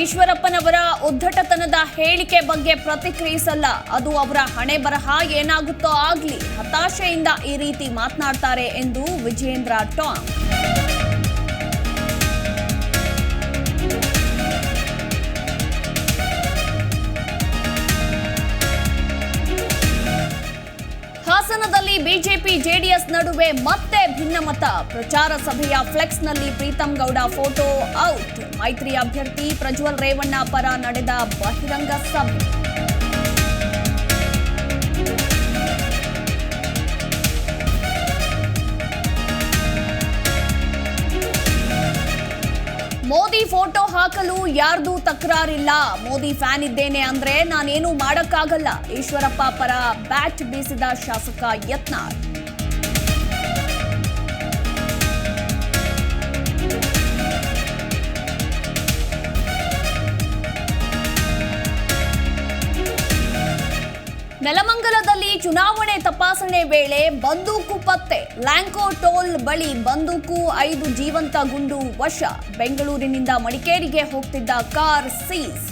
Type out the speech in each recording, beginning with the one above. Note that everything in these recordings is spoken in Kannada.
ಈಶ್ವರಪ್ಪನವರ ಉದ್ಧಟತನದ ಹೇಳಿಕೆ ಬಗ್ಗೆ ಪ್ರತಿಕ್ರಿಯಿಸಲ್ಲ. ಅದು ಅವರ ಹಣೆ ಬರಹ ಏನಾಗುತ್ತೋ ಆಗ್ಲಿ, ಹತಾಶೆಯಿಂದ ಈ ರೀತಿ ಮಾತನಾಡ್ತಾರೆ ಎಂದು ವಿಜೇಂದ್ರ ಟಾಂಗ್. ಹಾಸನದಲ್ಲಿ ಬಿಜೆಪಿ, ಜೆಡಿಎಸ್ ನಡುವೆ ಮತ್ತೆ ಭಿನ್ನಮತ. ಪ್ರಚಾರ ಸಭೆಯ ಫ್ಲೆಕ್ಸ್ನಲ್ಲಿ ಪ್ರೀತಂ ಗೌಡ ಫೋಟೋ ಔಟ್. ಮೈತ್ರಿ ಅಭ್ಯರ್ಥಿ ಪ್ರಜ್ವಲ್ ರೇವಣ್ಣ ಪರ ನಡೆದ ಬಹಿರಂಗ ಸಭೆ. ಮೋದಿ ಫೋಟೋ ಹಾಕಲು ಯಾರ್ದು ತಕರಾರಿಲ್ಲ. ಮೋದಿ ಫ್ಯಾನ್ ಇದ್ದೇನೆ ಅಂದ್ರೆ ನಾನೇನು ಮಾಡಕ್ಕಾಗಲ್ಲ. ಈಶ್ವರಪ್ಪ ಪರ ಬ್ಯಾಟ್ ಬೀಸಿದ ಶಾಸಕ ಯತ್ನಾಳ್. ನೆಲಮಂಗಲದಲ್ಲಿ ಚುನಾವಣೆ ತಪಾಸಣೆ ವೇಳೆ ಬಂದೂಕು ಪತ್ತೆ, ಲ್ಯಾಂಕೋ ಟೋಲ್ ಬಳಿ ಬಂದೂಕು ಐದು ಜೀವಂತ ಗುಂಡು ವಶ. ಬೆಂಗಳೂರಿನಿಂದ ಮಡಿಕೇರಿಗೆ ಹೋಗ್ತಿದ್ದ ಕಾರ್ ಸೀಸ್.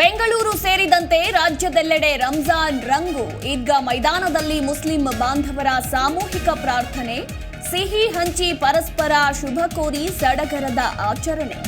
ಬೆಂಗಳೂರು ಸೇರಿದಂತೆ ರಾಜ್ಯದೆಲ್ಲೆಡೆ ರಂಜಾನ್ ರಂಗು. ಈದ್ಗಾ ಮೈದಾನದಲ್ಲಿ ಮುಸ್ಲಿಂ ಬಾಂಧವರ ಸಾಮೂಹಿಕ ಪ್ರಾರ್ಥನೆ. ಸಿಹಿ ಹಂಚಿ ಪರಸ್ಪರ ಶುಭ ಕೋರಿ ಸಡಗರದ ಆಚರಣೆ.